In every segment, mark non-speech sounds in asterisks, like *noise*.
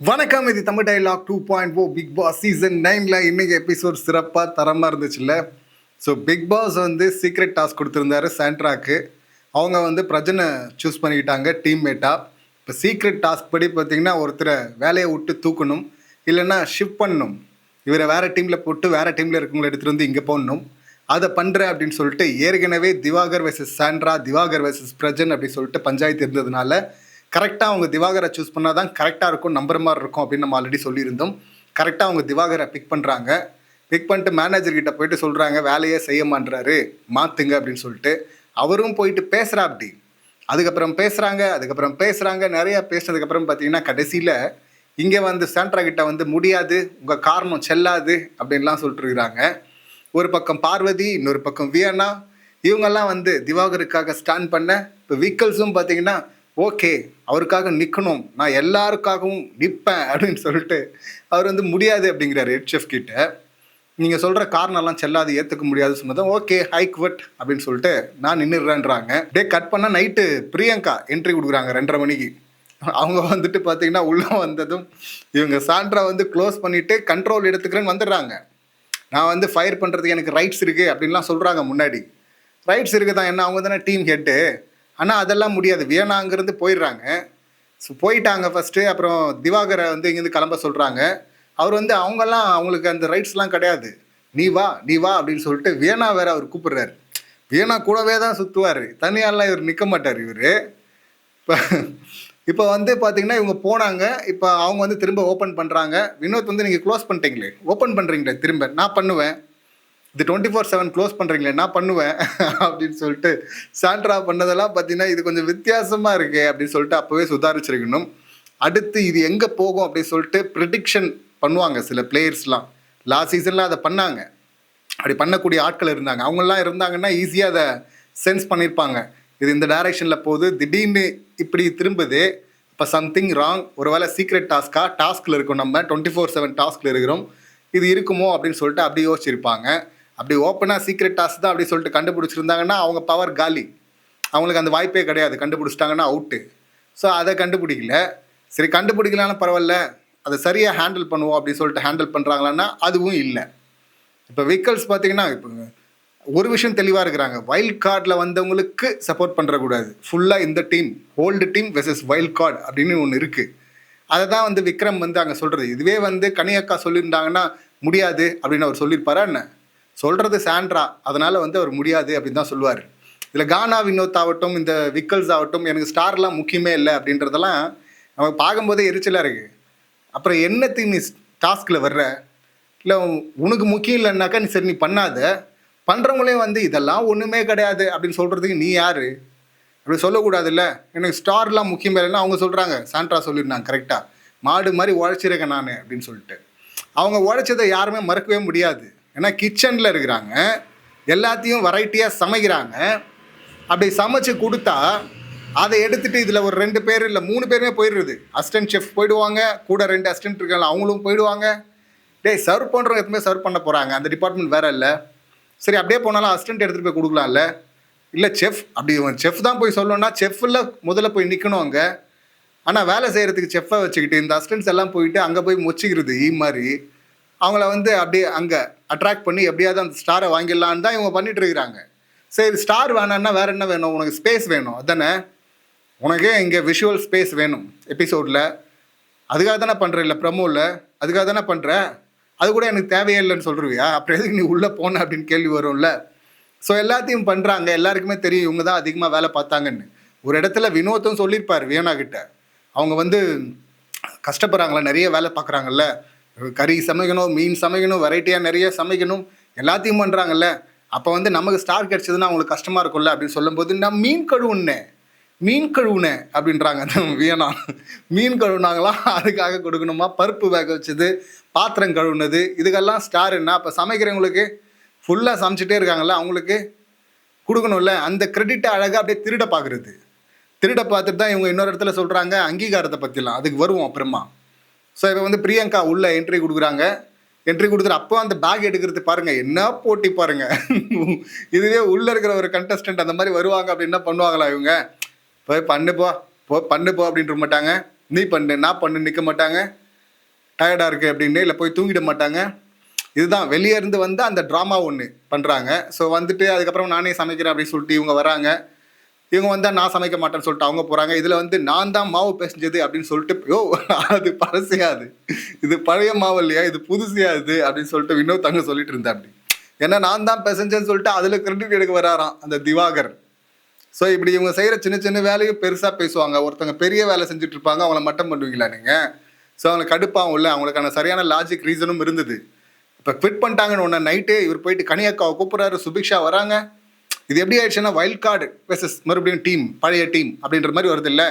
வணக்கம் இது Tamil dialogue two point o Bigg Boss season நைனில் இன்னைக்கு எபிசோட் சிறப்பாக தரமாக இருந்துச்சுல்ல? ஸோ பிக் பாஸ் வந்து சீக்ரெட் டாஸ்க் கொடுத்துருந்தாரு சாண்ட்ராக்கு. அவங்க வந்து பிரஜனை சூஸ் பண்ணிக்கிட்டாங்க டீம்மேட்டாக இப்போ சீக்ரெட் டாஸ்க் படி பார்த்தீங்கன்னா ஒருத்தரை வேலையை விட்டு தூக்கணும் இல்லைன்னா ஷிஃப்ட் பண்ணணும். இவரை வேறு டீமில் போட்டு வேறு டீமில் இருக்கவங்களை எடுத்துகிட்டு வந்து இங்கே போடணும். அதை பண்ணுறேன் அப்படின்னு சொல்லிட்டு ஏற்கனவே Diwakar versus Sandra Diwakar versus Prajan அப்படின்னு சொல்லிட்டு பஞ்சாயத்து இருந்ததுனால கரெக்டாக அவங்க திவாகரை சூஸ் பண்ணால் தான் கரெக்டாக இருக்கும் நம்புற மாதிரி இருக்கும் அப்படின்னு நம்ம ஆல்ரெடி சொல்லியிருந்தோம். கரெக்டாக அவங்க திவாகரை பிக் பண்ணுறாங்க பிக் பண்ணிட்டு மேனேஜர்கிட்ட போயிட்டு சொல்கிறாங்க வேலையே செய்ய மாட்றாரு மாற்றுங்க அப்படின்னு சொல்லிட்டு. அவரும் போயிட்டு பேசுகிறா அப்படி. அதுக்கப்புறம் பேசுகிறாங்க அதுக்கப்புறம் பேசுகிறாங்க நிறையா பேசினதுக்கப்புறம் பார்த்தீங்கன்னா கடைசியில் இங்கே வந்து சாண்ட்ரா கிட்ட வந்து முடியாது உங்கள் காரணம் செல்லாது அப்படின்லாம் சொல்லிட்டு இருக்கிறாங்க. ஒரு பக்கம் பார்வதி இன்னொரு பக்கம் வியன்னா இவங்கெல்லாம் வந்து திவாகருக்காக ஸ்டாண்ட் பண்ண இப்போ வீக்கல்ஸும் பார்த்தீங்கன்னா ஓகே அவருக்காக நிற்கணும் நான் எல்லாருக்காகவும் நிற்பேன் அப்படின்னு சொல்லிட்டு அவர் வந்து முடியாது அப்படிங்கிறார் ஹெட் செஃப் கிட்ட. நீங்கள் சொல்கிற காரணம்லாம் செல்லாது ஏற்றுக்க முடியாது சொன்னதும் ஓகே ஹை வட் அப்படின்னு சொல்லிட்டு நான் நின்றுடுறேன்றாங்க டே கட் பண்ணால் நைட்டு பிரியங்கா என்ட்ரி கொடுக்குறாங்க ரெண்டரை மணிக்கு. அவங்க வந்துட்டு பார்த்தீங்கன்னா உள்ளே வந்ததும் இவங்க சாண்ட்ரா வந்து க்ளோஸ் பண்ணிவிட்டு கண்ட்ரோல் எடுத்துக்கிறேன்னு வந்துடுறாங்க. நான் வந்து ஃபயர் பண்ணுறதுக்கு எனக்கு ரைட்ஸ் இருக்குது அப்படின்லாம் சொல்கிறாங்க முன்னாடி. ரைட்ஸ் இருக்குது தான் என்ன அவங்க தானே டீம் ஹெட்டு ஆனால் அதெல்லாம் முடியாது. வியனாங்கிறது போயிடுறாங்க. ஸோ போயிட்டாங்க ஃபஸ்ட்டு அப்புறம் திவாகரை வந்து இங்கேருந்து கிளம்ப சொல்கிறாங்க அவர் வந்து அவங்கெல்லாம் அவங்களுக்கு அந்த ரைட்ஸ்லாம் கிடையாது. நீ வா நீ வா அப்படின்னு சொல்லிட்டு வியனா வேற அவர் கூப்பிடுறாரு. வியனா கூடவே தான் சுற்றுவார் தனியாலாம் இவர் நிற்க மாட்டார் இவர். இப்போ இப்போ வந்து பார்த்தீங்கன்னா இவங்க போனாங்க. இப்போ அவங்க வந்து திரும்ப ஓப்பன் பண்ணுறாங்க வினோத் வந்து நீங்கள் க்ளோஸ் பண்ணிட்டீங்களே. ஓப்பன் பண்ணுறீங்களே திரும்ப. நான் பண்ணுவேன். இது டுவெண்ட்டி ஃபோர் செவன் க்ளோஸ் பண்ணுறீங்களே நான் பண்ணுவேன் அப்படின்னு சொல்லிட்டு சாண்ட்ரா பண்ணதெல்லாம் பார்த்தீங்கன்னா இது கொஞ்சம் வித்தியாசமாக இருக்கு அப்படின்னு சொல்லிட்டு அப்போவே சுதாரிச்சிருக்கணும். அடுத்து இது எங்கே போகும் அப்படின்னு சொல்லிட்டு ப்ரிடிக்ஷன் பண்ணுவாங்க சில பிளேயர்ஸ்லாம் லாஸ்ட் சீசனில் அதை பண்ணாங்க. அப்படி பண்ணக்கூடிய ஆட்கள் இருந்தாங்க. அவங்கெல்லாம் இருந்தாங்கன்னா ஈஸியாக அதை சென்ஸ் பண்ணியிருப்பாங்க இது இந்த டைரெக்ஷனில் போகுது. திடீர்னு இப்படி திரும்புது. இப்போ சம்திங் ராங் ஒருவேளை சீக்ரெட் டாஸ்க்காக டாஸ்கில் இருக்கும் நம்ம. டுவெண்ட்டி ஃபோர் செவன் டாஸ்கில் இருக்கிறோம். இது இருக்குமோ அப்படின்னு சொல்லிட்டு அப்படி யோசிச்சிருப்பாங்க. அப்படி ஓப்பனாக சீக்ரெட் டாஸ் தான் அப்படி சொல்லிட்டு கண்டுபிடிச்சிருந்தாங்கன்னா அவங்க பவர் காலி. அவங்களுக்கு அந்த வாய்ப்பே கிடையாது. கண்டுபிடிச்சிட்டாங்கன்னா அவுட்டு ஸோ அதை கண்டுபிடிக்கல. சரி கண்டுபிடிக்கலான்னு பரவாயில்ல. அதை சரியாக ஹேண்டில் பண்ணுவோம் அப்படின்னு சொல்லிட்டு ஹேண்டில் பண்ணுறாங்களான்னா அதுவும் இல்லை. இப்போ வெஹிக்கல்ஸ் பார்த்தீங்கன்னா இப்போ ஒரு விஷயம் தெளிவாக இருக்கிறாங்க. வைல்ட் கார்டில் வந்தவங்களுக்கு சப்போர்ட் பண்ணுறக்கூடாது ஃபுல்லாக இந்த team old team versus wild card அப்படின்னு ஒன்று இருக்குது அதை தான் வந்து விக்ரம் வந்து அங்கே சொல்கிறது இதுவே வந்து கனியக்கா சொல்லியிருந்தாங்கன்னா முடியாது அப்படின்னு அவர் சொல்லியிருப்பாரா என்ன? சொல்கிறது சாண்ட்ரா அதனால் வந்து அவர் முடியாது அப்படின்னு தான் சொல்லுவார். இதில் கானா வினோத் ஆகட்டும் இந்த விக்கல்ஸ் ஆகட்டும் எனக்கு ஸ்டார்லாம் முக்கியமே இல்லை அப்படின்றதெல்லாம் நமக்கு பார்க்கும்போதே எரிச்சலாக இருக்குது அப்புறம் என்னத்தையும் நீ டாஸ்கில் வர்ற? இல்லை உனக்கு முக்கியம் இல்லைன்னாக்கா நீ சரி நீ பண்ணாத. பண்ணுறவங்களே வந்து இதெல்லாம் ஒன்றுமே கிடையாது அப்படின்னு சொல்கிறதுக்கு நீ யார்? அப்படி சொல்லக்கூடாதுல்ல. எனக்கு ஸ்டார்லாம் முக்கியம் இல்லைன்னா அவங்க சொல்கிறாங்க சாண்ட்ரா சொல்லியிருந்தாங்க கரெக்டாக மாடு மாதிரி உழைச்சிருக்கேன் நான் அப்படின்னு சொல்லிட்டு. அவங்க உழைச்சதை யாருமே மறக்கவே முடியாது. ஏன்னா கிச்சனில் இருக்கிறாங்க. எல்லாத்தையும் வெரைட்டியாக சமைக்கிறாங்க. அப்படி சமைச்சு கொடுத்தா அதை எடுத்துட்டு இதில் ஒரு ரெண்டு பேர் இல்லை மூணு பேருமே போயிடுறது. அசிஸ்டன்ட் செஃப் போயிடுவாங்க கூட ரெண்டு அசிஸ்டன்ட் இருக்காங்க அவங்களும் போயிடுவாங்க. டேய் சர்வ் பண்ணுறவங்க எப்பவுமே சர்வ் பண்ண போகிறாங்க அந்த டிபார்ட்மெண்ட் வேற இல்லை. சரி அப்படியே போனாலும் அசிஸ்டன்ட் எடுத்துகிட்டு போய் கொடுக்கலாம்ல. இல்லை செஃப் அப்படி செஃப் தான் போய் சொல்லணும்னா செஃப்பில் முதல்ல போய் நிற்கணும் அங்கே. ஆனால் வேலை செய்கிறதுக்கு செஃப்பை வச்சுக்கிட்டு இந்த அசிஸ்டன்ட்ஸ் எல்லாம் போயிட்டு அங்கே போய் மொச்சிக்கிறது ஈ மாதிரி அவங்கள வந்து அப்படியே அங்கே அட்ராக்ட் பண்ணி எப்படியாவது அந்த ஸ்டாரை வாங்கிடலான்னு தான் இவங்க பண்ணிட்டு இருக்கிறாங்க சரி ஸ்டார் வேணான்னா வேற என்ன வேணும்? உனக்கு ஸ்பேஸ் வேணும். அதானே? உனக்கே இங்கே விஷுவல் ஸ்பேஸ் வேணும். எபிசோடில் அதுக்காக தானே பண்ணுற இல்லை ப்ரமோவில் அதுக்காக தானே பண்ணுற அது கூட எனக்கு தேவையே இல்லைன்னு சொல்கிறியா அப்புறம் எதுக்கு நீ உள்ளே போன அப்படின்னு கேள்வி வரும்ல. ஸோ எல்லாத்தையும் பண்ணுறாங்க எல்லாருக்குமே தெரியும் இவங்க தான் அதிகமாக வேலை பார்த்தாங்கன்னு. ஒரு இடத்துல வினோத்தும் சொல்லியிருப்பார் வியனா கிட்ட அவங்க வந்து கஷ்டப்படுறாங்களா? நிறைய வேலை பார்க்குறாங்கல்ல. கறி சமைக்கணும் மீன் சமைக்கணும் வெரைட்டியாக நிறைய சமைக்கணும் எல்லாத்தையும் பண்ணுறாங்கல்ல அப்போ வந்து நமக்கு ஸ்டார் கிடச்சதுன்னா அவங்களுக்கு கஷ்டமாக இருக்கும்ல அப்படின்னு சொல்லும்போது நான் மீன் கழுவுனேன் மீன் கழுவுனேன் அப்படின்றாங்க. அந்த வியனா. மீன் கழுவுனாங்களாம் அதுக்காக கொடுக்கணுமா? பருப்பு வேக வச்சது பாத்திரம் கழுவுனது இதுக்கெல்லாம் ஸ்டார் என்ன? அப்போ சமைக்கிறவங்களுக்கு ஃபுல்லாக சமைச்சிட்டே இருக்காங்கல்ல அவங்களுக்கு கொடுக்கணும்ல. அந்த கிரெடிட்டை அழகாக அப்படியே திருட பார்க்குறது. திருட பார்த்துட்டு தான் இவங்க இன்னொரு இடத்துல சொல்கிறாங்க அங்கீகாரத்தை பற்றிலாம் அதுக்கு வருவோம் அப்புறமா. ஸோ இப்போ வந்து பிரியங்கா உள்ள என்ட்ரி கொடுக்குறாங்க. என்ட்ரி கொடுத்துட்டு அப்போ அந்த பேக் எடுக்கிறது பாருங்க என்ன போட்டி பாருங்க. *laughs* இதுவே உள்ள இருக்கிற ஒரு கண்டஸ்டன்ட் அந்த மாதிரி வருவாங்க அப்படின்னா பண்ணுவாங்களா இவங்க? போய் பண்ணுப்போ போ பண்ணுப்போ அப்படின்ற மாட்டாங்க. நீ பண்ணு நான் பண்ணு நிற்க மாட்டாங்க. டயர்டாக இருக்குது அப்படின்னு இல்லை போய் தூங்கிட மாட்டாங்க. இதுதான் வெளியே இருந்து வந்து அந்த ட்ராமா ஒன்று பண்ணுறாங்க ஸோ வந்துட்டு அதுக்கப்புறம் நானே சமைக்கிறேன் அப்படின்னு சொல்லிட்டு இவங்க வராங்க. இவங்க வந்தால் நான் சமைக்க மாட்டேன்னு சொல்லிட்டு அவங்க போகிறாங்க இதில் வந்து நான் தான் மாவு பிசைஞ்சது அப்படின்னு சொல்லிட்டு யோ அது பழசையாது இது பழைய மாவு இல்லையா? இது புதுசையாது அப்படின்னு சொல்லிட்டு வினோத் அங்கே சொல்லிட்டு இருந்தேன் அப்படி ஏன்னா நான் தான் பிசைஞ்சேன்னு சொல்லிட்டு அதில் கிரெடிட் எடுக்க வராராம் அந்த திவாகர். ஸோ இப்படி இவங்க செய்கிற சின்ன சின்ன வேலையும் பெருசாக பேசுவாங்க. ஒருத்தங்க பெரிய வேலை செஞ்சுட்டு இருப்பாங்க அவங்கள மட்டம் பண்ணுவீங்களா நீங்கள் ஸோ அவங்களுக்கு கடுப்பாகவும் இல்லை. அவங்களுக்கான சரியான லாஜிக் ரீசனும் இருந்தது. இப்போ குவிட் பண்ணிட்டாங்கன்னு ஒன்று நைட்டே இவர் போயிட்டு கனியக்காவை கூப்பிட்றாரு சுபிக்ஷா வராங்க. இது எப்படி ஆயிடுச்சுன்னா வைல்ட் கார்டு வெர்சஸ் மறுபடியும் டீம் பழைய டீம் அப்படின்ற மாதிரி வருது இல்லை?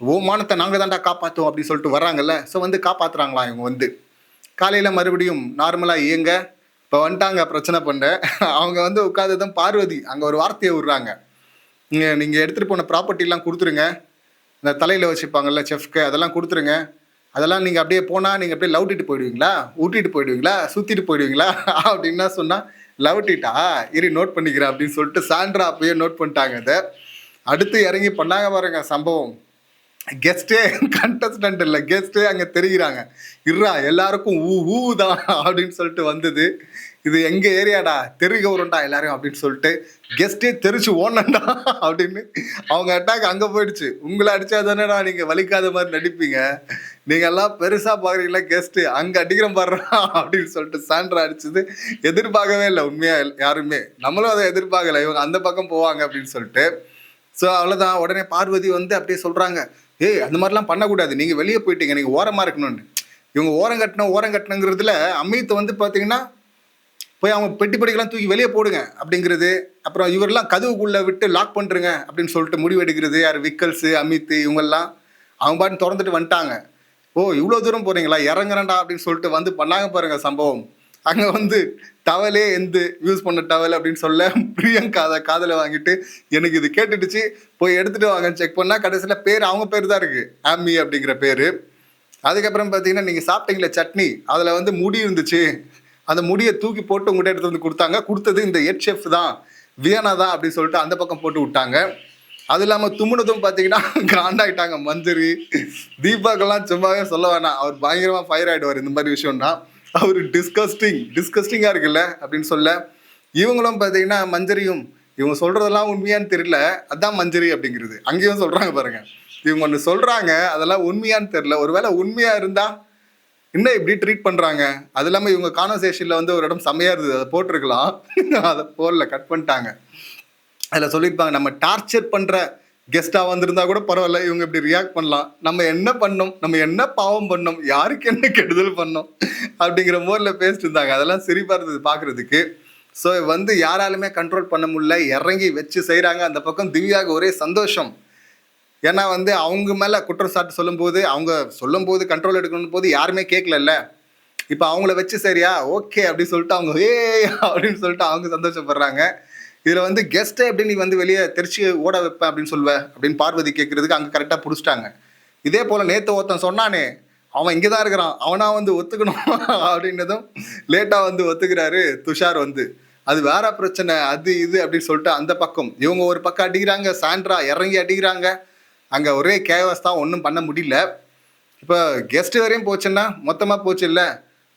ஓமானத்தை நாங்கள் தான்டா காப்பாற்றுவோம் அப்படின்னு சொல்லிட்டு வர்றாங்கல்ல? ஸோ வந்து காப்பாற்றுறாங்களா இவங்க வந்து? காலையில் மறுபடியும் நார்மலாக இயங்க. இப்போ வந்துட்டாங்க பிரச்சனை பண்ண. அவங்க வந்து உட்காந்ததும் பார்வதி. அங்கே ஒரு வார்த்தையை விடுறாங்க. நீங்கள் நீங்கள் எடுத்துகிட்டு போன ப்ராப்பர்ட்டிலாம் கொடுத்துருங்க. இந்த தலையில் வச்சுப்பாங்கல்ல செஃப்க்கு அதெல்லாம் கொடுத்துருங்க. அதெல்லாம் நீங்கள் அப்படியே போனால் நீங்கள் அப்படியே லவுட்டிட்டு போயிடுவீங்களா? ஊட்டிட்டு போயிடுவீங்களா? சுற்றிட்டு போயிடுவீங்களா? அப்படின்னா சொன்னால் லவுட்டிட்டா இரு நோட் பண்ணிக்கிறேன் அப்படின்னு சொல்லிட்டு சாண்ட்ரா அப்பயே நோட் பண்ணிட்டாங்க இதை. அடுத்து இறங்கி பண்ணாங்க பாருங்க சம்பவம். கெஸ்டே கண்டஸ்டன்ட் இல்லை. கெஸ்டே அங்கே தெரிகிறாங்க. இர்ரா எல்லாருக்கும் ஊ ஊ தான் அப்படின்னு சொல்லிட்டு வந்தது. இது எங்கள் ஏரியாடா? தெருக வரும்டா எல்லாரும் அப்படின்னு சொல்லிட்டு கெஸ்டே தெரிச்சு ஓடணும்டா அப்படின்னு அவங்க அட்டாக் அங்கே போயிடுச்சு. உங்களை அடித்தா தானேடா நீங்கள் வலிக்காத மாதிரி நடிப்பீங்க. நீங்க எல்லாம் பெருசா பாக்குறீங்களா கெஸ்ட் அங்க அடிக்கிறோம் பாடுறா அப்படின்னு சொல்லிட்டு சாண்ட்ரா அடிச்சது. எதிர்பார்க்கவே இல்லை உண்மையா யாருமே. நம்மளும் அதை எதிர்பார்க்கல. இவங்க அந்த பக்கம் போவாங்க அப்படின்னு சொல்லிட்டு. ஸோ அவ்வளோதான் உடனே பார்வதி வந்து அப்படியே சொல்கிறாங்க ஏய் அந்த மாதிரிலாம் பண்ணக்கூடாது. நீங்கள் வெளியே போயிட்டீங்க. நீங்கள் ஓரமாக இருக்கணும்னு. இவங்க ஓரம் கட்டணும் ஓரம் கட்டணுங்கிறதுல அமித் வந்து பார்த்தீங்கன்னா போய் அவங்க பெட்டி படிக்கலாம் தூக்கி வெளியே போடுங்க அப்படிங்கிறது. அப்புறம் இவரெல்லாம் கதவுக்குள்ளே விட்டு லாக் பண்ணுறங்க அப்படின்னு சொல்லிட்டு முடிவு எடுக்கிறது யார் விக்கல்ஸு அமித் இவங்கெல்லாம். அவங்க பாட்டு திறந்துட்டு வந்துட்டாங்க. ஓ இவ்வளோ தூரம் போகிறீங்களா இறங்குறேன்டா அப்படின்னு சொல்லிட்டு வந்து பண்ணாங்க பாருங்க சம்பவம். அங்கே வந்து டவலே எந்த யூஸ் பண்ண டவல் அப்படின்னு சொல்ல பிரியங்கா அதை காதில் வாங்கிட்டு எனக்கு இது கேட்டுடுச்சு. போய் எடுத்துட்டு வாங்க செக் பண்ணால் கடைசியில் பேர் அவங்க பேர் தான் இருக்குது ஆமி அப்படிங்கிற பேர். அதுக்கப்புறம் பார்த்தீங்கன்னா நீங்கள் சாப்பிட்டீங்களே சட்னி? அதில் வந்து முடி இருந்துச்சு. அந்த முடியை தூக்கி போட்டு உங்கள்கிட்ட எடுத்து வந்து கொடுத்தாங்க. கொடுத்தது இந்த ஹெட் ஷெஃப் தான். வியனா தான் அப்படின்னு சொல்லிட்டு அந்த பக்கம் போட்டு விட்டாங்க. அது இல்லாமல் தும்முனதும் பார்த்தீங்கன்னா காண்டாயிட்டாங்க மஞ்சரி தீபாக்கெல்லாம் சும்மாவே சொல்ல வேணாம். அவர் பயங்கரமாக ஃபயர் ஆகிடுவார் இந்த மாதிரி விஷயம்னா அவர் டிஸ்கஸ்டிங் டிஸ்கஸ்டிங்காக இருக்குல்ல அப்படின்னு சொல்ல இவங்களும் பார்த்தீங்கன்னா மஞ்சரியும் இவங்க சொல்கிறதெல்லாம் உண்மையான்னு தெரியல. அதான் மஞ்சரி அப்படிங்கிறது. அங்கேயும் சொல்கிறாங்க பாருங்க. இவங்க ஒன்று சொல்கிறாங்க அதெல்லாம் உண்மையான்னு தெரியல. ஒருவேளை உண்மையாக இருந்தால் என்ன இப்படி ட்ரீட் பண்ணுறாங்க அது இல்லாமல் இவங்க கான்வர்சேஷனில் வந்து ஒரு இடம் செம்மையாக இருந்தது. அதை போட்டிருக்கலாம். *laughs* அதை போடல கட் பண்ணிட்டாங்க. அதில் சொல்லியிருப்பாங்க நம்ம டார்ச்சர் பண்ணுற கெஸ்ட்டாக வந்திருந்தா கூட பரவாயில்ல இவங்க இப்படி ரியாக்ட் பண்ணலாம். நம்ம என்ன பண்ணோம்? நம்ம என்ன பாவம் பண்ணோம்? யாருக்கு என்ன கெடுதல் பண்ணோம்? அப்படிங்கிற மோரில் பேசிட்டு இருந்தாங்க. அதெல்லாம் சிரிப்பாக இருந்தது பார்க்குறதுக்கு ஸோ வந்து யாராலுமே கண்ட்ரோல் பண்ண முடியல. இறங்கி வச்சு செய்கிறாங்க அந்த பக்கம் திவ்யாவுக்கு ஒரே சந்தோஷம். ஏன்னா வந்து அவங்க மேலே குற்றச்சாட்டு சொல்லும்போது அவங்க சொல்லும்போது கண்ட்ரோல் எடுக்கணும் போது யாருமே கேட்கலல்ல இப்போ அவங்கள வச்சு சரியா? ஓகே அப்படின்னு சொல்லிட்டு அவங்க ஏ அப்படின்னு சொல்லிட்டு அவங்க சந்தோஷப்படுறாங்க. இதில் வந்து கெஸ்ட்டை எப்படி நீ வந்து வெளியே தெரிச்சு ஓட வைப்பேன் அப்படின்னு சொல்லுவ அப்படின்னு பார்வதி கேட்குறதுக்கு அங்கே கரெக்டாக பிடிச்சிட்டாங்க. இதே போல் நேற்று ஒருத்தன் சொன்னானே அவன் இங்கே தான் இருக்கிறான் அவனா வந்து ஒத்துக்கணும் *laughs* அப்படின்னதும் லேட்டாக வந்து ஒத்துக்கிறாரு துஷார் வந்து. அது வேற பிரச்சனை அது இது அப்படின்னு சொல்லிட்டு அந்த பக்கம். இவங்க ஒரு பக்கம் அடிக்கிறாங்க சாண்ட்ரா இறங்கி அடிக்கிறாங்க. அங்கே ஒரே கேவஸ் தான் ஒன்றும் பண்ண முடியல. இப்போ கெஸ்ட் வரையும் போச்சுன்னா மொத்தமாக போச்சு இல்லை?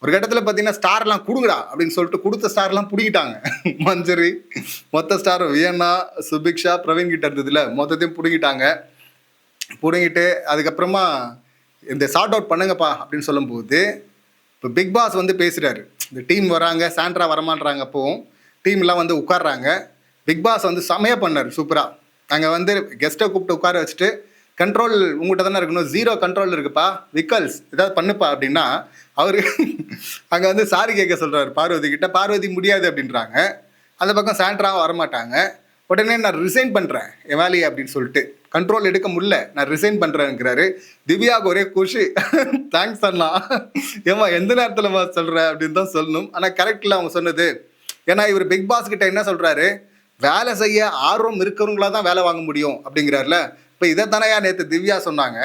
ஒரு கட்டத்தில் பார்த்தீங்கன்னா ஸ்டார்லாம் கொடுங்கடா அப்படின்னு சொல்லிட்டு கொடுத்த ஸ்டார்லாம் பிடிக்கிட்டாங்க மஞ்சரி மொத்த ஸ்டார் வியன்னா சுபிக்ஷா பிரவீன் கிட்ட இருந்ததுல மொத்தத்தையும் பிடிக்கிட்டாங்க பிடுங்கிட்டு அதுக்கப்புறமா இந்த சார்ட் அவுட் பண்ணுங்கப்பா அப்படின்னு சொல்லும்போது இப்போ பிக் பாஸ் வந்து பேசுகிறாரு இந்த டீம் வராங்க சாண்ட்ரா வரமாட்றாங்க அப்போவும் டீம்லாம் வந்து உட்கார்றாங்க. பிக் பாஸ் வந்து செமையாக பண்ணார் சூப்பராக அங்கே வந்து கெஸ்ட்டை கூப்பிட்டு உட்கார வச்சுட்டு கண்ட்ரோல் உங்கள்கிட்ட தானே இருக்கணும்? ஜீரோ கண்ட்ரோல் இருக்குப்பா. விக்கல்ஸ் ஏதாவது பண்ணுப்பா அப்படின்னா அவர் அங்கே வந்து சாரி கேட்க சொல்கிறார் பார்வதி கிட்ட. பார்வதி முடியாது அப்படின்றாங்க. அந்த பக்கம் சாண்ட்ராவும் வரமாட்டாங்க. உடனே நான் ரிசைன் பண்ணுறேன் என் வேலையை அப்படின்னு சொல்லிட்டு. கண்ட்ரோல் எடுக்க முடியல நான் ரிசைன் பண்ணுறேங்கிறாரு திவ்யாவுக்கு ஒரே குஷி. தேங்க்ஸ் அண்ணா. ஏமா எந்த நேரத்தில் சொல்கிற அப்படின்னு தான் சொல்லணும். ஆனால் கரெக்டில் அவங்க சொன்னது ஏன்னா இவர் பிக் பாஸ் கிட்ட என்ன சொல்கிறாரு வேலை செய்ய ஆர்வம் இருக்கிறவங்களா தான் வேலை வாங்க முடியும் அப்படிங்கிறாருல. இப்போ இதை தானேயா நேற்று திவ்யா சொன்னாங்க?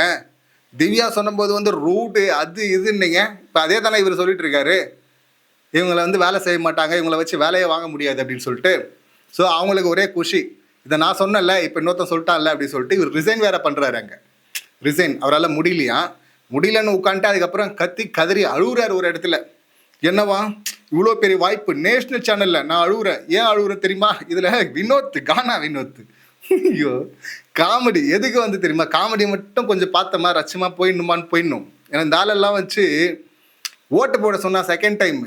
திவ்யா சொன்னபோது வந்து ரூட்டு அது இதுன்னீங்க. இப்போ அதே தானே இவர் சொல்லிட்டு இருக்காரு இவங்களை வந்து வேலை செய்ய மாட்டாங்க இவங்கள வச்சு வேலையை வாங்க முடியாது அப்படின்னு சொல்லிட்டு. ஸோ அவங்களுக்கு ஒரே குஷி. இதை நான் சொன்னேன்ல இப்போ இன்னொருத்தன் சொல்லிட்டான்ல அப்படின்னு சொல்லிட்டு இவர் ரிசைன் வேற பண்ணுறாரு அங்கே. ரிசைன் அவரால் முடியலையா? முடியலன்னு உட்காந்துட்டு அதுக்கப்புறம் கத்தி கதறி அழுகுறாரு ஒரு இடத்துல. என்னவா? இவ்வளோ பெரிய வாய்ப்பு. நேஷனல் சேனலில் நான் அழுகுறேன் ஏன் அழுகுறேன் தெரியுமா? இதில் வினோத் கானா வினோத். ஐயோ காமெடி. எதுக்கு வந்து தெரியுமா? காமெடி மட்டும் கொஞ்சம் பார்த்தமா? ரச்சமா போயிடணுமான்னு போயிடணும். ஏன்னா இந்த ஆளெல்லாம் வச்சு ஓட்டு போட சொன்னா செகண்ட் டைம்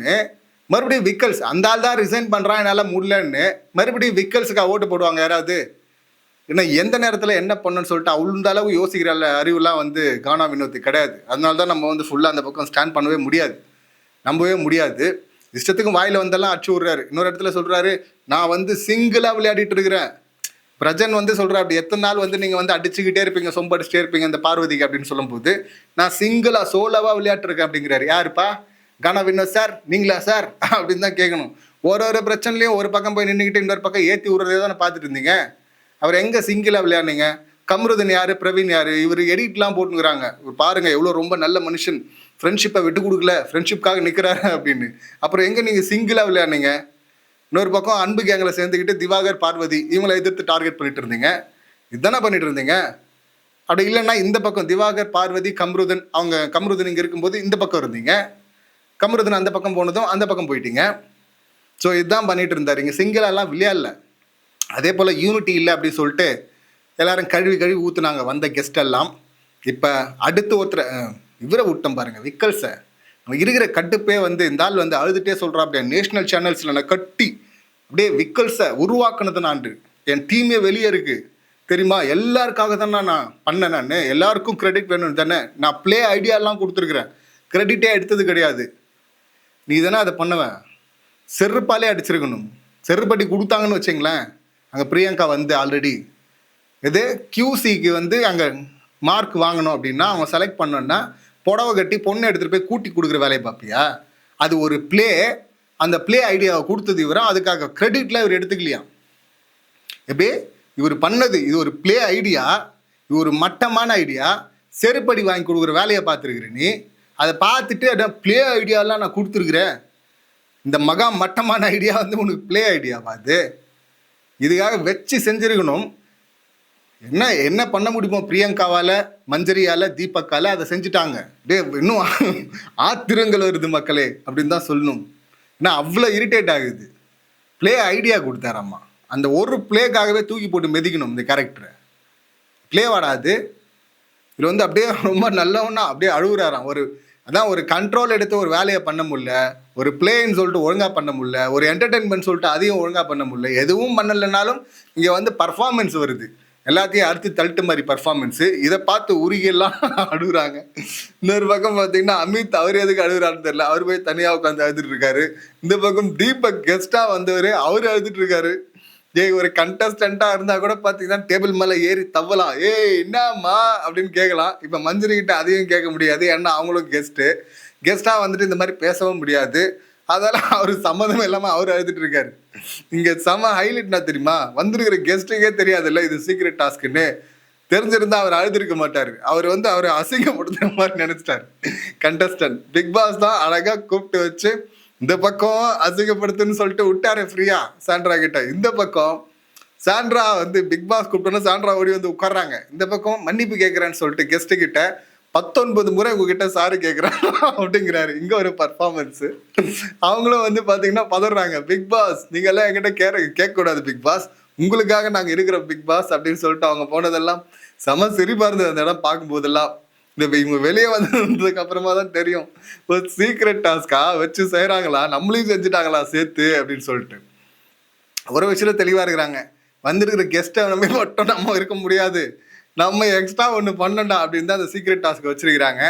மறுபடியும் விக்கல்ஸ். அந்த ஆள் தான் ரிசைன் பண்றான் என்னால முடியலன்னு மறுபடியும் விக்கல்ஸுக்கு ஓட்டு போடுவாங்க யாராவது? ஏன்னா எந்த நேரத்தில் என்ன பண்ணுன்னு சொல்லிட்டு அவ்வளோ அளவு யோசிக்கிற அறிவுலாம் வந்து கானா வினோத்து கிடையாது. அதனால தான் நம்ம வந்து ஃபுல்லாக அந்த பக்கம் ஸ்டாண்ட் பண்ணவே முடியாது. நம்பவே முடியாது. இஷ்டத்துக்கும் வாயில் வந்தெல்லாம் அடிச்சு விட்றாரு. இன்னொரு இடத்துல சொல்கிறாரு நான் வந்து சிங்கிளாக விளையாடிட்டு இருக்கிறேன். பிரஜன் வந்து சொல்கிற அப்படி எத்தனை நாள் வந்து நீங்கள் வந்து அடிச்சுக்கிட்டே இருப்பீங்க சொம்பு அடிச்சுட்டே இருப்பீங்க இந்த பார்வதிக்கு? அப்படின்னு சொல்லும்போது நான் சிங்கிளாக சோலோவாக விளையாட்டுருக்கேன் அப்படிங்கிறாரு. யாருப்பா? கன வினோத் சார். நீங்களா சார்? *laughs* அப்படின்னு தான் கேட்கணும் ஒரு ஒரு பிரச்சனைலையும் ஒரு பக்கம் போய் நின்றுக்கிட்டு இன்னொரு பக்கம் ஏற்றி விடுறதே தானே பார்த்துட்டு இருந்தீங்க. அவர் எங்கே சிங்கிளாக விளையாடுனீங்க? கம்ருதன் யார்? பிரவீன் யார்? இவர் எடிட்லாம் போட்டுங்கிறாங்க இவர் பாருங்கள் எவ்வளோ ரொம்ப நல்ல மனுஷன். ஃப்ரெண்ட்ஷிப்பை விட்டு கொடுக்கல. ஃப்ரெண்ட்ஷிப்காக நிற்கிறாரு அப்படின்னு. அப்புறம் எங்கே நீங்கள் சிங்கிளாக விளையாடுனீங்க? இன்னொரு பக்கம் அன்பு கேங்கில் சேர்ந்துக்கிட்டு திவாகர் பார்வதி இவங்களை எதிர்த்து டார்கெட் பண்ணிட்டு இருந்தீங்க இதுதானே பண்ணிட்டு இருந்தீங்க அப்படி இல்லைன்னா இந்த பக்கம் திவாகர் பார்வதி கம்ருதன் அவங்க கம்ருதன் இங்கே இருக்கும்போது இந்த பக்கம் இருந்தீங்க. கம்ருதன் அந்த பக்கம் போனதும் அந்த பக்கம் போயிட்டீங்க. ஸோ இதுதான் பண்ணிட்டு இருந்தார் இங்கே சிங்கிளாலாம் விளையாடல. அதே போல் யூனிட்டி இல்லை அப்படின்னு சொல்லிட்டு எல்லாரும் கழுவி கழுவி ஊற்றுனாங்க வந்த கெஸ்ட் எல்லாம். இப்போ அடுத்து ஒருத்தர் இவரை விட்டோம் பாருங்கள் விக்கல்ஸை. நம்ம இருக்கிற கட்டுப்பே வந்து இந்த ஆள் வந்து அழுதுகிட்டே சொல்கிறா அப்படியே நேஷனல் சேனல்ஸில் நான் கட்டி அப்படியே விக்கல்ஸை உருவாக்குனது நான். என் டீமே வெளியே இருக்கு. தெரியுமா? எல்லாருக்காக தானே நான் பண்ணேன் நான். எல்லாருக்கும் கிரெடிட் வேணும் தானே. நான் ப்ளே ஐடியாலாம் கொடுத்துருக்குறேன். கிரெடிட்டே எடுத்தது கிடையாது. நீ தானே அதை பண்ணுவேன் செருப்பாலே அடிச்சிருக்கணும். செருப்படி கொடுத்தாங்கன்னு வச்சிங்களேன். அங்கே பிரியங்கா வந்து ஆல்ரெடி இது கியூசிக்கு வந்து அங்கே மார்க் வாங்கணும் அப்படின்னா அவங்க செலக்ட் பண்ணோன்னா புடவை கட்டி பொண்ணு எடுத்துகிட்டு போய் கூட்டி கொடுக்குற வேலையை பார்ப்பியா? அது ஒரு ப்ளே அந்த ப்ளே ஐடியாவை கொடுத்தது இவரும் அதுக்காக கிரெடிட்லாம் இவர் எடுத்துக்கலையா? எப்படி இவர் பண்ணது இது ஒரு ப்ளே ஐடியா இது ஒரு மட்டமான ஐடியா செருப்படி வாங்கி கொடுக்குற வேலையை பார்த்துருக்குற நீ அதை பார்த்துட்டு அதான் ப்ளே ஐடியாலாம் நான் கொடுத்துருக்குறேன். இந்த மகா மட்டமான ஐடியா வந்து உனக்கு ப்ளே ஐடியா அது. இதுக்காக வச்சு செஞ்சிருக்கணும். என்ன என்ன பண்ண முடியுமோ பிரியங்காவால் மஞ்சரியால் தீபக்கால் அதை செஞ்சுட்டாங்க. டே இன்னும் ஆத்திரங்கள் வருது மக்களே அப்படின்னு தான் சொல்லணும். நான் அவ்வளோ இரிட்டேட் ஆகுது. ப்ளே ஐடியா கொடுத்தாராம்மா அந்த ஒரு ப்ளேக்காகவே தூக்கி போட்டு மெதிக்கணும் இந்த கேரக்டரை ப்ளே வாடாது இது வந்து அப்படியே ரொம்ப நல்லவனா அப்படியே அழுகுறாராம். ஒரு அதான் ஒரு கண்ட்ரோல் எடுத்து ஒரு வேலையை பண்ண முடியல. ஒரு பிளேன்னு சொல்லிட்டு ஒழுங்காக பண்ண முடியல. ஒரு என்டர்டெயின்மெண்ட் சொல்லிட்டு அதையும் ஒழுங்காக பண்ண முடியல. எதுவும் பண்ணலைனாலும் இங்கே வந்து பர்ஃபார்மன்ஸ் வருது. எல்லாத்தையும் அடுத்து தள்ளிட்டு மாதிரி பர்ஃபார்மன்ஸு இதை பார்த்து உருகியெல்லாம் *laughs* அழுகுறாங்க. இன்னொரு பக்கம் பார்த்தீங்கன்னா அமித் அவர் எதுக்கு அழுகுறாருன்னு தெரியல. அவர் போய் தனியாக உட்காந்து அழுதுட்டு இருக்காரு. இந்த பக்கம் தீபக் கெஸ்ட்டாக வந்தவர் அவர் அழுதுட்டு இருக்காரு. ஏய் ஒரு கண்டஸ்டண்ட்டாக இருந்தால் கூட பார்த்தீங்கன்னா டேபிள் மேலே ஏறி தவலாம் ஏய் என்னம்மா? அப்படின்னு கேட்கலாம். இப்போ மஞ்சரி கிட்ட அதையும் கேட்க முடியாது. ஏன்னா அவங்களும் கெஸ்ட்டு கெஸ்ட்டாக வந்துட்டு இந்த மாதிரி பேசவும் முடியாது. அதெல்லாம் அவர் சம்மந்தம் இல்லாம அவர் அழுதுட்டு இருக்காரு. இங்க செம ஹைலைட்னா தெரியுமா? வந்திருக்கிற கெஸ்ட்டுக்கே தெரியாதுல்ல இது சீக்ரெட் டாஸ்க்குன்னு தெரிஞ்சிருந்தா அவர் அழுதுருக்க மாட்டார். அவர் வந்து அவர் அசிங்கப்படுத்துற மாதிரி நினைச்சிட்டார். கண்டஸ்டன்ட் பிக் பாஸ் தான் அழகா கூப்பிட்டு வச்சு இந்த பக்கம் அசிங்கப்படுத்துன்னு சொல்லிட்டு விட்டாரு ஃப்ரீயா சாண்ட்ரா கிட்ட. இந்த பக்கம் சாண்ட்ரா வந்து பிக் பாஸ் கூப்பிட்டோன்னா சாண்ட்ரா ஓடி வந்து உட்கார்றாங்க. இந்த பக்கம் மன்னிப்பு கேட்குறேன்னு சொல்லிட்டு கெஸ்ட்டு கிட்ட பத்தொன்பது முறை உங்ககிட்ட சாரு கேட்குறேன் அப்படிங்கிறாரு. இங்கே ஒரு பர்ஃபார்மன்ஸு அவங்களும் வந்து பார்த்தீங்கன்னா பதறாங்க. பிக் பாஸ் நீங்கள்லாம் என்கிட்ட கேட்க கேட்கக்கூடாது பிக் பாஸ். உங்களுக்காக நாங்கள் இருக்கிற பிக் பாஸ் அப்படின்னு சொல்லிட்டு அவங்க போனதெல்லாம் செம சிரிப்பாக இருந்தது அந்த இடம் பார்க்கும்போதெல்லாம். இந்த இவங்க வெளியே வந்ததுக்கு அப்புறமா தான் தெரியும். ஒரு சீக்ரெட் டாஸ்கா வச்சு செய்கிறாங்களா நம்மளையும் செஞ்சுட்டாங்களா சேர்த்து? அப்படின்னு சொல்லிட்டு. ஒரு விஷயத்தில் தெளிவாக இருக்கிறாங்க. வந்திருக்கிற கெஸ்ட்டை நம்ம மட்டும் நம்ம இருக்க முடியாது. நம்ம எக்ஸ்ட்ரா ஒன்று பண்ணண்டா அப்படின்னு தான் அந்த சீக்ரெட் டாஸ்க் வச்சிருக்கிறாங்க.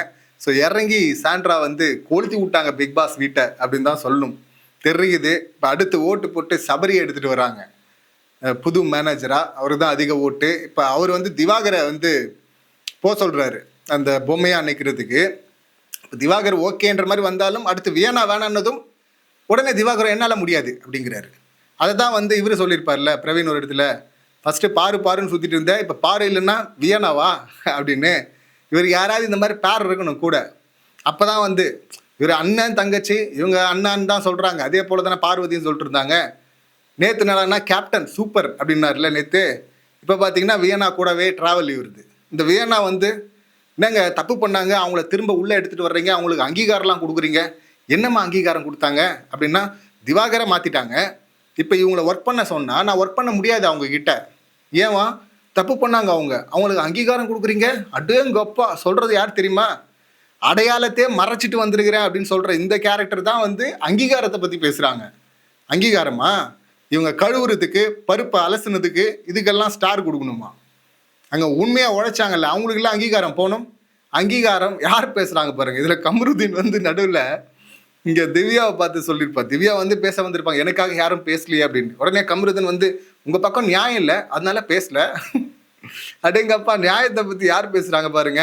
ஸோ இறங்கி சாண்ட்ரா வந்து கொளுத்தி விட்டாங்க பிக் பாஸ் வீட்டை அப்படின்னு தான் சொல்லணும். தெரியுது. இப்போ அடுத்து ஓட்டு போட்டு சபரியை எடுத்துகிட்டு வராங்க. புது மேனேஜராக அவரு தான் அதிக ஓட்டு. இப்போ அவர் வந்து திவாகரை வந்து போக சொல்கிறாரு அந்த பொம்மையாக நிற்கிறதுக்கு இப்போ திவாகர் ஓகேன்ற மாதிரி வந்தாலும் அடுத்து வேணா வேணான்னதும் உடனே திவாகர் என்னால் முடியாது அப்படிங்கிறாரு. அதை தான் வந்து இவர் சொல்லியிருப்பார்ல பிரவீன் ஒரு இடத்துல ஃபஸ்ட்டு பாரு பாருன்னு சுற்றிட்டு இருந்தேன். இப்போ பாரு இல்லைன்னா வியனாவா? அப்படின்னு. இவர் யாராவது இந்த மாதிரி பேர் இருக்கணும் கூட. அப்போ தான் வந்து இவர் அண்ணன் தங்கச்சி இவங்க அண்ணான்னு தான் சொல்கிறாங்க அதே போல் தானே பார்வதின்னு சொல்லிட்டு இருந்தாங்க. நேற்று நாளன்னா கேப்டன் சூப்பர் அப்படின்னார்ல நேற்று இப்போ பார்த்தீங்கன்னா வியனா கூடவே ட்ராவல் இவருது. இந்த வியனா வந்து என்னங்க தப்பு பண்ணாங்க? அவங்கள திரும்ப உள்ளே எடுத்துகிட்டு வர்றீங்க? அவங்களுக்கு அங்கீகாரம்லாம் கொடுக்குறீங்க? என்னம்மா அங்கீகாரம் கொடுத்தாங்க? அப்படின்னா திவாகரை மாற்றிட்டாங்க இப்போ இவங்களை ஒர்க் பண்ண சொன்னால் நான் ஒர்க் பண்ண முடியாது அவங்கக்கிட்ட ஏவா தப்பு பண்ணாங்க அவங்க. அவங்களுக்கு அங்கீகாரம் கொடுக்குறீங்க? அடேங்கப்பா சொல்கிறது யார் தெரியுமா? அடையாளத்தையே மறைச்சிட்டு வந்திருக்கிறேன் அப்படின்னு சொல்கிற இந்த கேரக்டர் தான் வந்து அங்கீகாரத்தை பற்றி பேசுகிறாங்க அங்கீகாரமா? இவங்க கழுவுறதுக்கு பருப்பை அலசுனதுக்கு இதுக்கெல்லாம் ஸ்டார் கொடுக்கணுமா? அங்கே உண்மையாக உழைச்சாங்கல்ல அவங்களுக்கெல்லாம் அங்கீகாரம் போகணும்? அங்கீகாரம் யார் பேசுகிறாங்க பாருங்க. இதில் கமருதீன் வந்து நடுவில் இங்கே திவ்யாவை பார்த்து சொல்லியிருப்பா திவ்யா வந்து பேச வந்திருப்பாங்க. எனக்காக யாரும் பேசலையே அப்படின்னு. உடனே கமருதன் வந்து உங்கள் பக்கம் நியாயம் இல்லை அதனால பேசல. அடேங்கப்பா நியாயத்தை பற்றி யார் பேசுகிறாங்க பாருங்க.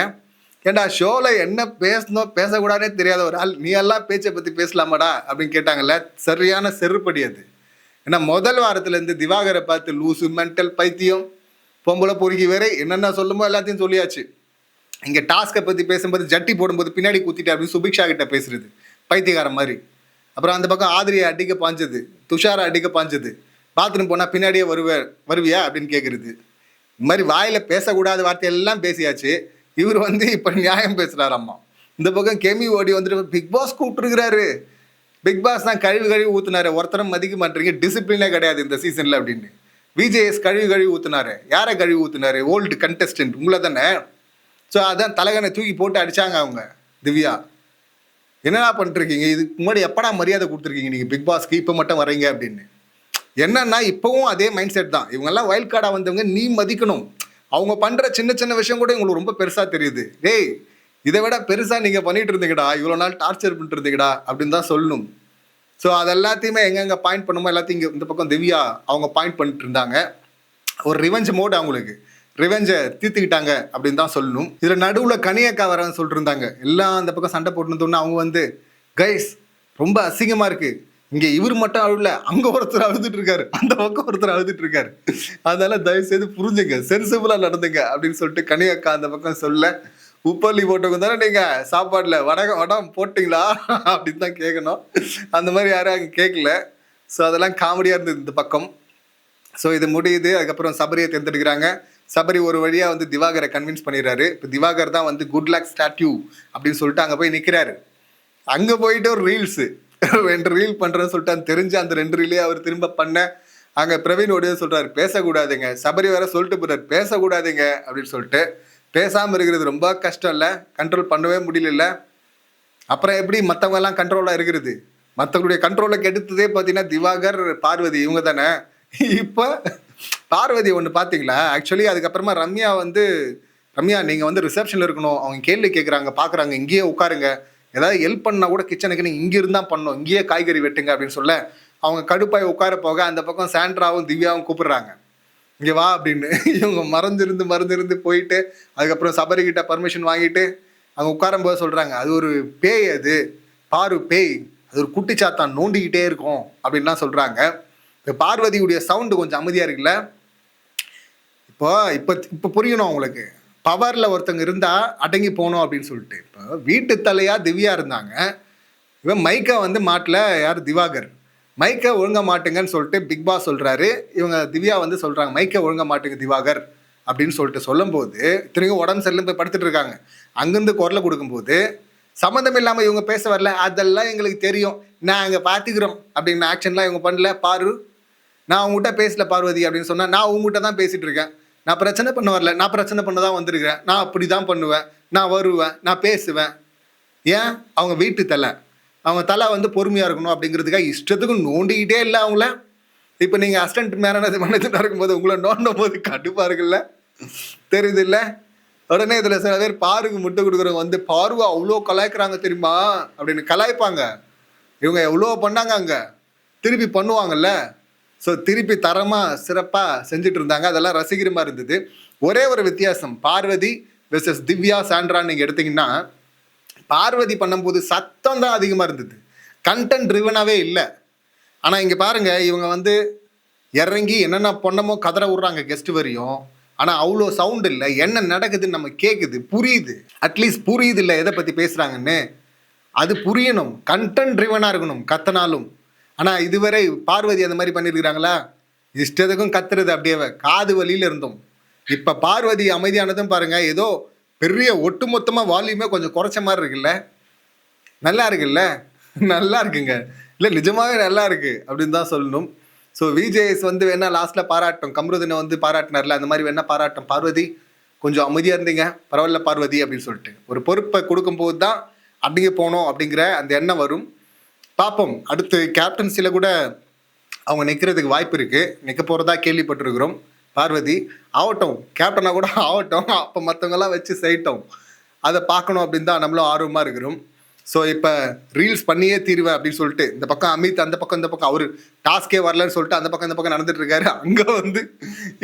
ஏண்டா ஷோவில் என்ன பேசணும் பேசக்கூடாதே தெரியாத ஒரு ஆள் நீ எல்லாம் பேச்சை பற்றி பேசலாமாடா? அப்படின்னு கேட்டாங்கல்ல சரியான செருப்படி அது. ஏன்னா முதல் வாரத்துலேருந்து திவாகரை பார்த்து லூசு மென்டல் பைத்தியம் பொம்பளை பொறுக்கி வேற என்னென்ன சொல்லுமோ எல்லாத்தையும் சொல்லியாச்சு. இங்கே டாஸ்க்கை பற்றி பேசும்போது ஜட்டி போடும்போது பின்னாடி குத்திட்டு அப்படின்னு சுபிக்ஷா கிட்ட பேசுறது பைத்தியகாரம் மாதிரி. அப்புறம் அந்த பக்கம் ஆதிரியை அடிக்க பாஞ்சது துஷாரை அடிக்க பாஞ்சது. பாத்ரூம் போனால் பின்னாடியே வருவே வருவியா அப்படின்னு கேட்குறது இது மாதிரி வாயில் பேசக்கூடாத வார்த்தையெல்லாம் பேசியாச்சு. இவர் வந்து இப்போ நியாயம் பேசுகிறார் அம்மா. இந்த பக்கம் கெமி ஓடி வந்துட்டு பிக் பாஸ் கூப்பிட்டுருக்கிறாரு. பிக் பாஸ் தான் கழிவு கழிவு ஊத்துனாரு. ஒருத்தரும் மதிக்க மாட்டீங்க டிசிப்ளினே கிடையாது இந்த சீசனில் அப்படின்னு. விஜேஎஸ் கழிவு கழிவு ஊத்துனாரு. யாரை கழிவு ஊத்துனாரு? ஓல்டு கண்டெஸ்டன்ட் உங்களை தானே? ஸோ அதான் தலைகனை தூக்கி போட்டு அடிச்சாங்க அவங்க. திவ்யா. என்னடா பண்ணிட்டுருக்கீங்க இதுக்கு முன்னாடி எப்படா மரியாதை கொடுத்துருக்கீங்க நீங்கள் பிக் பாஸ்க்கு? இப்போ மட்டும் வரீங்க அப்படின்னு. என்னன்னா இப்போவும் அதே மைண்ட் செட் தான். இவங்கெல்லாம் வைல்ட் கார்டாக வந்தவங்க நீ மதிக்கணும். அவங்க பண்ணுற சின்ன சின்ன விஷயம் கூட உங்களுக்கு ரொம்ப பெருசாக தெரியுது. டேய் இதை விட பெருசாக நீங்கள் பண்ணிட்டு இருந்தீங்கடா. இவ்வளோ நாள் டார்ச்சர் பண்ணிட்டு இருந்தீங்கடா அப்படின்னு தான் சொல்லணும். ஸோ அது எல்லாத்தையுமே எங்கெங்கே பாயிண்ட் பண்ணுமோ எல்லாத்தையும் இங்கே இந்த பக்கம் திவ்யா அவங்க பாயிண்ட் பண்ணிட்டு இருந்தாங்க. ஒரு ரிவெஞ்ச் மோட் அவங்களுக்கு. ரிவெஞ்சை தீர்த்துக்கிட்டாங்க அப்படின்னு தான் சொல்லணும். இதில் நடுவில் கனியக்கா வரன்னு சொல்லிட்டு இருந்தாங்க. எல்லாம் அந்த பக்கம் சண்டை போட்டுருந்தோன்னு அவங்க வந்து கைஸ் ரொம்ப அசிங்கமாக இருக்குது இங்கே இவர் மட்டும் அழுல அங்கே ஒருத்தர் அழுதுட்டு இருக்காரு. அந்த பக்கம் ஒருத்தர் அழுதுட்டு இருக்காரு. அதனால தயவு செய்து புரிஞ்சுங்க சென்சிபிளாக நடந்துங்க அப்படின்னு சொல்லிட்டு கனியக்கா அந்த பக்கம் சொல்ல உப்பள்ளி போட்டவங்க தானே நீங்கள் சாப்பாட்டில் வடகம் வடம் போட்டிங்களா? அப்படின்னு தான் கேட்கணும் அந்த மாதிரி யாரும் அங்கே கேட்கல ஸோ அதெல்லாம் காமெடியாக இருந்தது இந்த பக்கம். ஸோ இது முடியுது. அதுக்கப்புறம் சபரியை தேர்ந்தெடுக்கிறாங்க. சபரி ஒரு வழியாக வந்து திவாகரை கன்வின்ஸ் பண்ணிடுறாரு. இப்போ திவாகர் தான் வந்து குட் லக் ஸ்டாட்யூ அப்படின்னு சொல்லிட்டு அங்கே போய் நிற்கிறாரு அங்கே போயிட்டு ஒரு ரீல்ஸு ரெண்டு ரீல் பண்ணுறேன்னு சொல்லிட்டு அந்த தெரிஞ்சு அந்த ரெண்டு ரீலே அவர் திரும்ப பண்ண. அங்கே பிரவீன் ஓடியே சொல்கிறார் பேசக்கூடாதுங்க. சபரி வேற சொல்லிட்டு போறாரு பேசக்கூடாதுங்க. அப்படின்னு சொல்லிட்டு. பேசாமல் இருக்கிறது ரொம்ப கஷ்டம் இல்லை. கண்ட்ரோல் பண்ணவே முடியல அப்புறம் எப்படி மற்றவங்கெல்லாம் கண்ட்ரோலாக இருக்கிறது? மற்றவங்களுடைய கண்ட்ரோலை கெடுத்ததே பார்த்தீங்கன்னா திவாகர் பார்வதி இவங்க தானே. இப்போ பார்வதி ஒன்று பார்த்தீங்களா ஆக்சுவலி அதுக்கப்புறமா ரம்யா வந்து ரம்யா நீங்கள் வந்து ரிசப்ஷனில் இருக்கணும். அவங்க கேள்வி கேட்குறாங்க பார்க்குறாங்க இங்கேயே உட்காருங்க. ஏதாவது ஹெல்ப் பண்ணால் கூட கிச்சனுக்கு நீங்கள் இங்கே இருந்தால் பண்ணோம் இங்கேயே காய்கறி வெட்டுங்க அப்படின்னு சொல்ல அவங்க கடுப்பாய் உட்கார போக அந்த பக்கம் சாண்ட்ராவும் திவ்யாவும் கூப்பிடுறாங்க. இங்கே வா அப்படின்னு. *laughs* இவங்க மறந்துருந்து மறந்துருந்து போயிட்டு அதுக்கப்புறம் சபரிக்கிட்ட பர்மிஷன் வாங்கிட்டு அவங்க உட்காரும்போது சொல்கிறாங்க அது ஒரு பேய் அது. பாரு பேய். அது ஒரு குட்டிச்சாத்தான் நோண்டிக்கிட்டே இருக்கும். அப்படின்லாம் சொல்கிறாங்க இப்போ பார்வதியுடைய சவுண்டு கொஞ்சம் அமைதியாக இருக்குல்ல? இப்போ இப்போ இப்போ புரியணும் அவங்களுக்கு பவரில் ஒருத்தங்க இருந்தால் அடங்கி போகணும் அப்படின்னு சொல்லிட்டு. இப்போ வீட்டு தலையா திவ்யா இருந்தாங்க. இவன் மைக்கை வந்து மாட்டில் யார்? திவாகர். மைக்கை ஒழுங்க மாட்டுங்கன்னு சொல்லிட்டு பிக் பாஸ் சொல்கிறாரு இவங்க திவ்யா வந்து சொல்கிறாங்க மைக்கை ஒழுங்க மாட்டுங்க திவாகர் அப்படின்னு சொல்லிட்டு சொல்லும்போது இத்தனைக்கும் உடம்பு சரியில்லை போய் படுத்துட்டு இருக்காங்க. அங்கேருந்து குரலை கொடுக்கும்போது சம்மந்தம் இல்லாமல் இவங்க பேச வரல. அதெல்லாம் எங்களுக்கு தெரியும். நாங்கள் பார்த்துக்கிறோம் அப்படின்னு ஆக்ஷன்லாம் இவங்க பண்ணல. பாரு நான் உங்ககிட்ட பேசல பார்வதி அப்படின்னு சொன்னால் நான் உங்ககிட்ட தான் பேசிட்டு இருக்கேன். நான் பிரச்சனை பண்ண வரல. நான் பிரச்சனை பண்ண தான் வந்திருக்கிறேன். நான் அப்படி தான் பண்ணுவேன். நான் வருவேன். நான் பேசுவேன். ஏன்? அவங்க வீட்டு தலை. அவங்க தலை வந்து பொறுமையாக இருக்கணும் அப்படிங்கிறதுக்காக இஷ்டத்துக்கும் நோண்டிக்கிட்டே இல்லை அவங்கள. இப்போ நீங்கள் அசிஸ்டன்ட் மேனேஜர் மேனேஜராக இருக்கும்போது உங்களை நோண்டும் போது கடுப்பாக இருக்குல்ல? தெரியுது இல்லை உடனே இதில் சில பேர் பாருக்கு முட்டை கொடுக்குறவங்க வந்து பார்வை அவ்வளோ கலாய்க்கிறாங்க தெரியுமா? அப்படின்னு கலாய்ப்பாங்க. இவங்க எவ்வளோ பண்ணாங்க அங்கே? திருப்பி பண்ணுவாங்கல்ல? ஸோ திருப்பி தரமாக சிறப்பாக செஞ்சுட்டு இருந்தாங்க அதெல்லாம் ரசிக்கிற இருந்தது. ஒரே ஒரு வித்தியாசம். பார்வதி வெர்சஸ் திவ்யா சாண்ட்ரான்னு நீங்கள் எடுத்தீங்கன்னா பார்வதி பண்ணும்போது சத்தம் தான் அதிகமாக இருந்தது. கண்டென்ட் ரிவனாகவே இல்லை. ஆனால் இங்கே பாருங்க இவங்க வந்து இறங்கி என்னென்ன பொண்ணமோ கதற விட்றாங்க கெஸ்ட் வரையும். ஆனால் அவ்வளோ சவுண்ட் இல்லை. என்ன நடக்குதுன்னு நம்ம கேட்குது புரியுது. அட்லீஸ்ட் புரியுது இல்லை எதை பற்றி பேசுகிறாங்கன்னு அது புரியணும். கண்டென்ட் ட்ரிவனாக இருக்கணும். கத்தனாலும். ஆனால் இதுவரை பார்வதி அந்த மாதிரி பண்ணியிருக்கிறாங்களா இஷ்டத்துக்கும் கத்துறது அப்படியே காது வலியில இருந்தோம். இப்போ பார்வதி அமைதியானதும் பாருங்க ஏதோ பெரிய ஒட்டுமொத்தமா வால்யூமே கொஞ்சம் குறைச்ச மாதிரி இருக்குல்ல? நல்லா இருக்குல்ல? நல்லா இருக்குங்க. இல்லை நிஜமாவே நல்லா இருக்கு அப்படின்னு தான் சொல்லணும். ஸோ விஜேஎஸ் வந்து வேணா லாஸ்ட்ல பாராட்டும். கம்ருதினை வந்து பாராட்டினார்ல அந்த மாதிரி வேணா பாராட்டும். பார்வதி கொஞ்சம் அமைதியா இருந்தீங்க. பரவாயில்ல பார்வதி அப்படின்னு சொல்லிட்டு. ஒரு பொறுப்பை கொடுக்கும்போது தான் அப்படிங்க போனோம் அப்படிங்கிற அந்த எண்ணம் வரும். பார்ப்போம் அடுத்து கேப்டன்சியில் கூட அவங்க நிற்கிறதுக்கு வாய்ப்பு இருக்குது நிற்க போகிறதா கேள்விப்பட்டிருக்கிறோம். பார்வதி ஆகட்டும். கேப்டனாக கூட ஆகட்டும். அப்போ மற்றவங்கெல்லாம் வச்சு செய்யட்டும். அதை பார்க்கணும் அப்படின்னு தான் நம்மளும் ஆர்வமாக இருக்கிறோம். ஸோ இப்போ ரீல்ஸ் பண்ணியே தீருவேன் அப்படின்னு சொல்லிட்டு இந்த பக்கம் அமித் அந்த பக்கம் இந்த பக்கம் அவர் டாஸ்கே வரலன்னு சொல்லிட்டு அந்த பக்கம் இந்த பக்கம் நடந்துட்டு இருக்காரு. அங்கே வந்து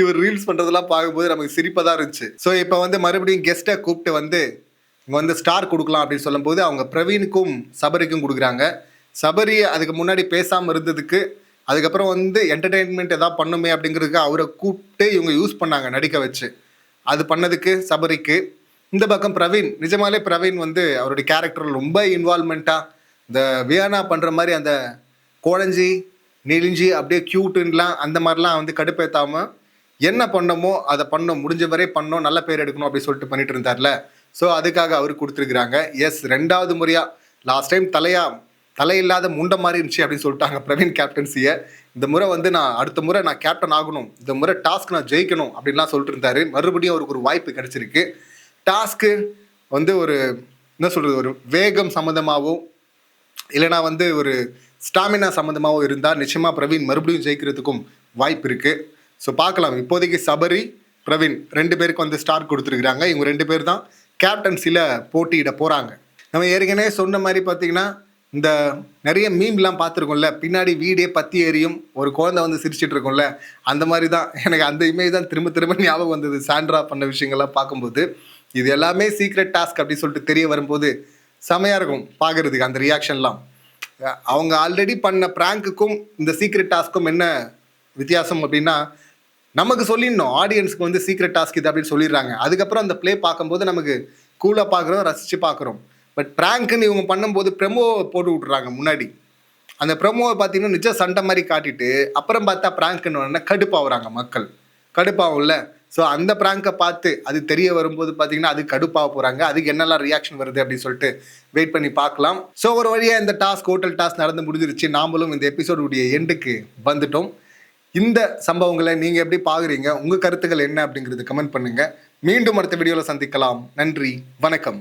இவர் ரீல்ஸ் பண்ணுறதெல்லாம் பார்க்கும்போது நமக்கு சிரிப்பாக தான் இருந்துச்சு. ஸோ இப்போ வந்து மறுபடியும் கெஸ்ட்டை கூப்பிட்டு வந்து இங்கே வந்து ஸ்டார் கொடுக்கலாம் அப்படின்னு சொல்லும்போது அவங்க பிரவீனுக்கும் சபரிக்கும் கொடுக்குறாங்க. சபரி அதுக்கு முன்னாடி பேசாமல் இருந்ததுக்கு அதுக்கப்புறம் வந்து என்டர்டெயின்மெண்ட் எதாவது பண்ணுமே அப்படிங்கிறதுக்கு அவரை கூப்பிட்டு இவங்க யூஸ் பண்ணாங்க நடிக்க வச்சு. அது பண்ணதுக்கு சபரிக்கு. இந்த பக்கம் பிரவீன் நிஜமாலே பிரவீன் வந்து அவருடைய கேரக்டர் ரொம்ப இன்வால்மெண்ட்டாக இந்த வியானா பண்ணுற மாதிரி அந்த குழஞ்சி நெளிஞ்சி அப்படியே க்யூட்டுன்னெலாம் அந்த மாதிரிலாம் வந்து கடுப்பேற்றாமல் என்ன பண்ணமோ அதை பண்ணோம் முடிஞ்ச வரை பண்ணோம் நல்ல பேர் எடுக்கணும் அப்படி சொல்லிட்டு பண்ணிட்டு இருந்தார்ல. ஸோ அதுக்காக அவர் கொடுத்துருக்குறாங்க. எஸ் ரெண்டாவது முறையாக லாஸ்ட் டைம் தலையாக தலையில்லாத முண்டை மாதிரி இருந்துச்சு அப்படின்னு சொல்லிட்டாங்க பிரவீன் கேப்டன்சியை. இந்த முறை வந்து நான் அடுத்த முறை நான் கேப்டன் ஆகணும். இந்த முறை டாஸ்க் நான் ஜெயிக்கணும் அப்படின்லாம் சொல்லிட்டு இருந்தாரு. மறுபடியும் அவருக்கு ஒரு வாய்ப்பு கிடைச்சிருக்கு. டாஸ்க்கு வந்து ஒரு என்ன சொல்கிறது ஒரு வேகம் சம்மந்தமாகவும் இல்லைனா வந்து ஒரு ஸ்டாமினா சம்மந்தமாகவும் இருந்தால் நிச்சயமாக பிரவீன் மறுபடியும் ஜெயிக்கிறதுக்கும் வாய்ப்பு இருக்குது ஸோ பார்க்கலாம். இப்போதைக்கு சபரி பிரவீன் ரெண்டு பேருக்கு வந்து ஸ்டார் கொடுத்துருக்குறாங்க. இவங்க ரெண்டு பேர் தான் கேப்டன்சியில் போட்டியிட போகிறாங்க நம்ம ஏற்கனவே சொன்ன மாதிரி பார்த்தீங்கன்னா இந்த நிறைய மீம்லாம் பார்த்துருக்கோம்ல பின்னாடி வீடே பத்தி எரியும் ஒரு குழந்தை வந்து சிரிச்சிட்டு இருக்கும்ல அந்த மாதிரி தான் எனக்கு அந்த இமேஜ் தான் திரும்ப திரும்ப ஞாபகம் வந்தது சாண்ட்ரா பண்ண விஷயங்கள்லாம் பார்க்கும்போது. இது எல்லாமே சீக்ரெட் டாஸ்க் அப்படின்னு சொல்லிட்டு தெரிய வரும்போது செமையாக இருக்கும் பார்க்குறதுக்கு அந்த ரியாக்ஷன்லாம் அவங்க ஆல்ரெடி பண்ண ப்ராங்க்குக்கும் இந்த சீக்ரெட் டாஸ்க்கும் என்ன வித்தியாசம் அப்படின்னா நமக்கு சொல்லிடணும் ஆடியன்ஸ்க்கு வந்து சீக்ரெட் டாஸ்க் இது அப்படின்னு சொல்லிடுறாங்க. அதுக்கப்புறம் அந்த ப்ளே பார்க்கும்போது நமக்கு கூலாக பார்க்குறோம் ரசித்து பார்க்குறோம். பட் ப்ராங்க்குன்னு இவங்க பண்ணும்போது ப்ரெமோ போட்டு விட்றாங்க முன்னாடி. அந்த ப்ரெமோவை பார்த்தீங்கன்னா நிச்சயம் சண்டை மாதிரி காட்டிட்டு அப்புறம் பார்த்தா ப்ராங்க்குன்னு ஒன்று கடுப்பாகுறாங்க மக்கள். கடுப்பாகும்ல ஸோ அந்த ப்ராங்கை பார்த்து அது தெரிய வரும்போது பார்த்தீங்கன்னா அது கடுப்பாக போகிறாங்க அதுக்கு என்னெல்லாம் ரியாக்ஷன் வருது அப்படின்னு சொல்லிட்டு வெயிட் பண்ணி பார்க்கலாம். ஸோ ஒரு வழியாக இந்த டாஸ்க் ஹோட்டல் டாஸ்க் நடந்து முடிஞ்சிருச்சு. நாமளும் இந்த எபிசோடுடைய எண்டுக்கு வந்துட்டோம். இந்த சம்பவங்களை நீங்கள் எப்படி பார்க்குறீங்க? உங்கள் கருத்துக்கள் என்ன அப்படிங்கிறது கமெண்ட் பண்ணுங்கள் மீண்டும் அடுத்த வீடியோவில் சந்திக்கலாம். நன்றி. வணக்கம்.